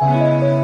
Música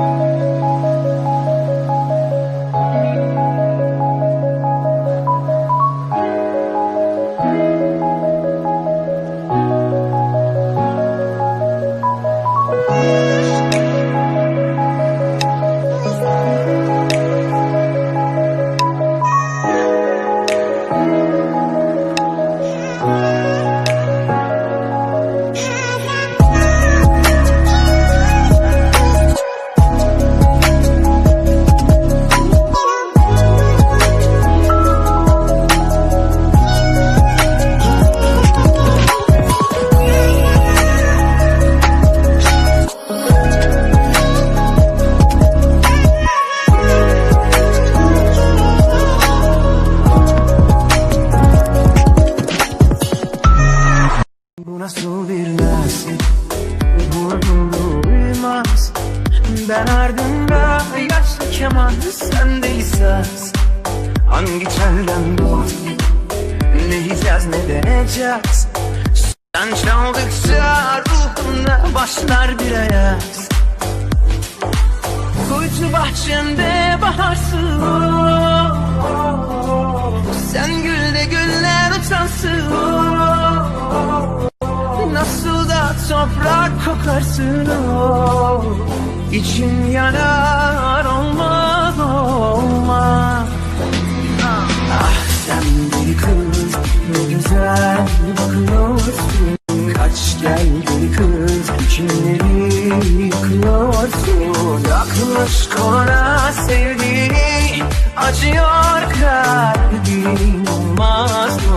Bu nasıl bir nasip Buna dolu uymaz Ben ardında yaşlı keman Sen deli saz Hangi telden bu Ne yiyeceğiz ne deneyeceğiz? Sen çaldıkça ruhumda başlar bir ayaz Kuytu bahçemde baharsın. Sen gül de güller utansın. Nasıl toprak kokarsın o İçim yanar olmaz olmaz. Ah sen bir kız ne güzel bakıyorsun. Kaç gel bir kız içimleri yıkıyorsun. Yakmış kona sevdiğini acıyor kalbim olmaz mı?